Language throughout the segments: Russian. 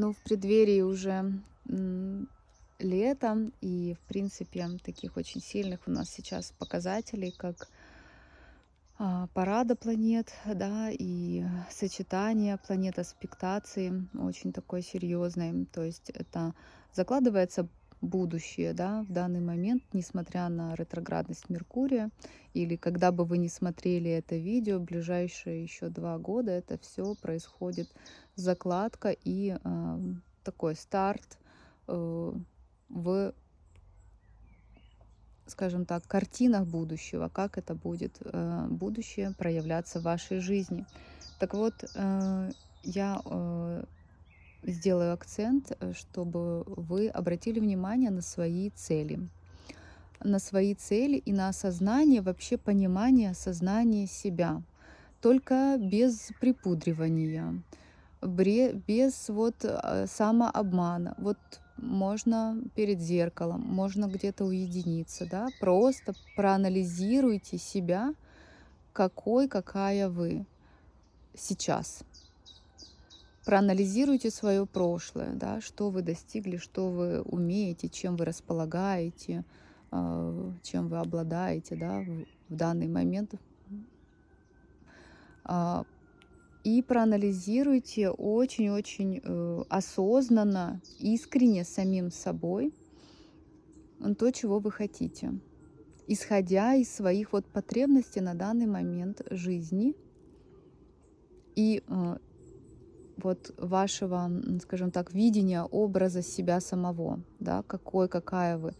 Ну, в преддверии уже лета и, в принципе, таких очень сильных у нас сейчас показателей, как а, парада планет, да, и сочетание планет аспектации очень такой серьезной. То есть это закладывается будущее, да, в данный момент, несмотря на ретроградность Меркурия, или когда бы вы не смотрели это видео, ближайшие еще два года это все происходит закладка и э, такой старт э, в, скажем так, картинах будущего, как это будет э, будущее проявляться в вашей жизни. Так вот, э, я э, сделаю акцент, э, чтобы вы обратили внимание на свои цели. На свои цели и на осознание, вообще понимание, осознание себя. Только без припудривания, без вот э, самообмана. Вот можно перед зеркалом, можно где-то уединиться, да, просто проанализируйте себя, какой, какая вы сейчас проанализируйте свое прошлое, да, что вы достигли, что вы умеете, чем вы располагаете, а, чем вы обладаете да, в данный момент. А, и проанализируйте очень-очень э, осознанно, искренне самим собой то, чего вы хотите, исходя из своих вот потребностей на данный момент жизни и э, вот вашего, скажем так, видения образа себя самого, да, какой, какая вы.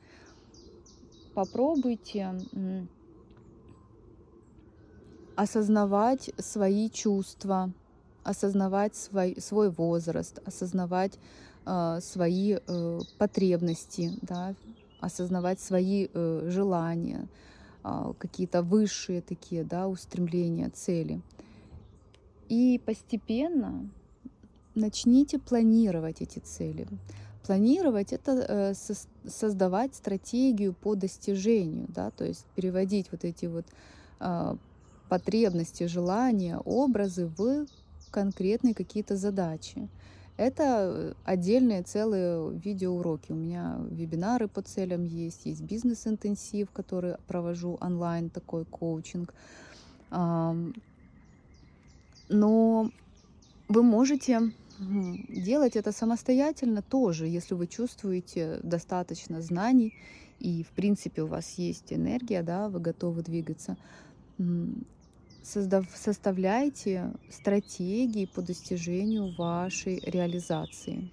Попробуйте осознавать свои чувства, осознавать свой, свой возраст, осознавать э, свои э, потребности, да, осознавать свои э, желания, э, какие-то высшие такие да, устремления, цели. И постепенно начните планировать эти цели. Планировать это э, создавать стратегию по достижению, да, то есть переводить вот эти вот э, потребности, желания, образы в конкретные какие-то задачи. Это отдельные целые видеоуроки. У меня вебинары по целям есть, есть бизнес-интенсив, который провожу онлайн, такой коучинг. Но вы можете делать это самостоятельно тоже, если вы чувствуете достаточно знаний и, в принципе, у вас есть энергия, да, вы готовы двигаться. Создав, составляйте стратегии по достижению вашей реализации.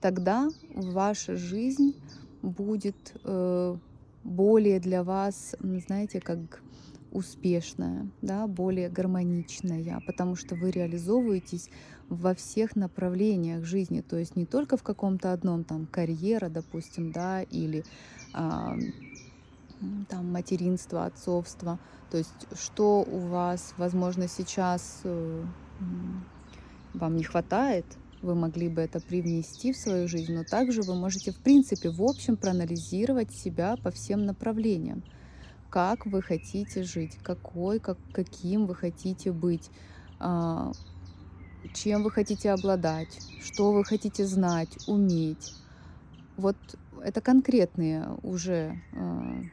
Тогда ваша жизнь будет э, более для вас, знаете, как успешная, да, более гармоничная, потому что вы реализовываетесь во всех направлениях жизни, то есть не только в каком-то одном, там, карьера, допустим, да, или а, там материнство, отцовство, то есть что у вас, возможно, сейчас э, вам не хватает, вы могли бы это привнести в свою жизнь, но также вы можете, в принципе, в общем проанализировать себя по всем направлениям как вы хотите жить, какой, как, каким вы хотите быть, а, чем вы хотите обладать, что вы хотите знать, уметь. Вот это конкретные уже а,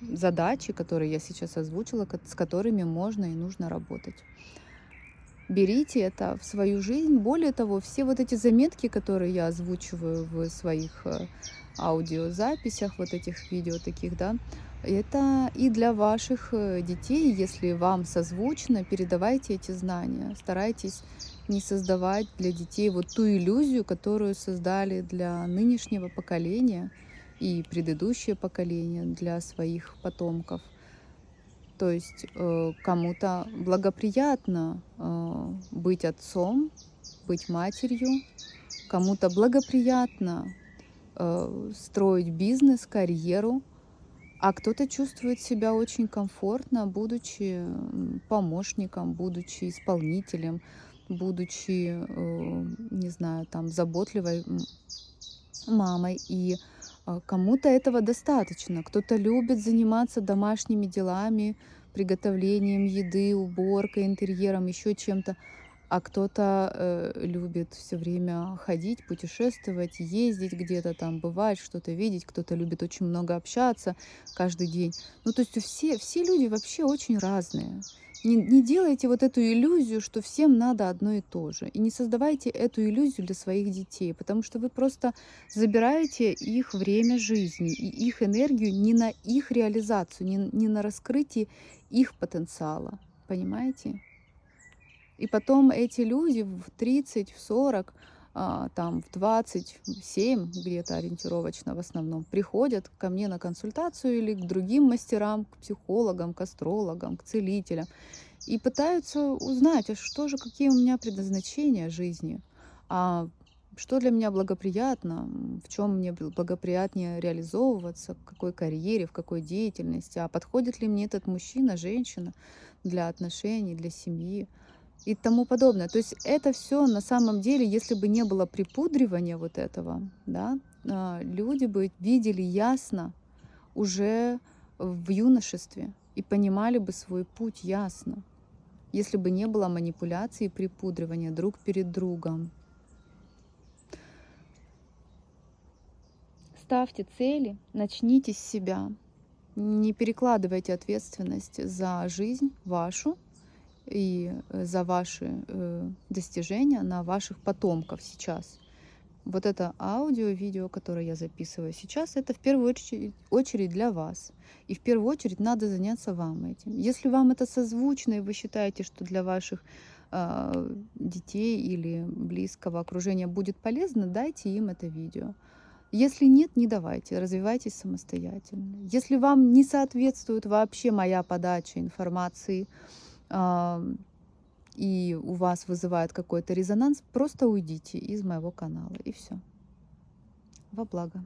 задачи, которые я сейчас озвучила, с которыми можно и нужно работать. Берите это в свою жизнь. Более того, все вот эти заметки, которые я озвучиваю в своих э, аудиозаписях, вот этих видео таких, да, это и для ваших э, детей, если вам созвучно, передавайте эти знания. Старайтесь не создавать для детей вот ту иллюзию, которую создали для нынешнего поколения и предыдущее поколение для своих потомков. То есть э, кому-то благоприятно э, быть отцом, быть матерью, кому-то благоприятно строить бизнес, карьеру, а кто-то чувствует себя очень комфортно, будучи помощником, будучи исполнителем, будучи, э, не знаю, там, заботливой мамой. И э, кому-то этого достаточно. Кто-то любит заниматься домашними делами, приготовлением еды, уборкой, интерьером, еще чем-то. А кто-то э, любит все время ходить, путешествовать, ездить где-то там, бывать, что-то видеть, кто-то любит очень много общаться каждый день. Ну, то есть все, все люди вообще очень разные. Не, не делайте вот эту иллюзию, что всем надо одно и то же. И не создавайте эту иллюзию для своих детей, потому что вы просто забираете их время жизни и их энергию не на их реализацию, не, не на раскрытие их потенциала. Понимаете? И потом эти люди в 30, в 40, а, там в 27 где-то ориентировочно в основном приходят ко мне на консультацию или к другим мастерам, к психологам, к астрологам, к целителям и пытаются узнать, а что же, какие у меня предназначения жизни, а что для меня благоприятно, в чем мне благоприятнее реализовываться, в какой карьере, в какой деятельности, а подходит ли мне этот мужчина, женщина для отношений, для семьи и тому подобное. То есть это все на самом деле, если бы не было припудривания вот этого, да, а, люди бы видели ясно уже в юношестве и понимали бы свой путь ясно, если бы не было манипуляции и припудривания друг перед другом. Ставьте цели, начните с себя. Не перекладывайте ответственность за жизнь вашу и э, за ваши э, достижения на ваших потомков сейчас. Вот это аудио, видео, которое я записываю сейчас, это в первую очередь, очередь для вас. И в первую очередь надо заняться вам этим. Если вам это созвучно, и вы считаете, что для ваших э, детей или близкого окружения будет полезно, дайте им это видео. Если нет, не давайте, развивайтесь самостоятельно. Если вам не соответствует вообще моя подача информации, и у вас вызывает какой-то резонанс, просто уйдите из моего канала и все. Во благо.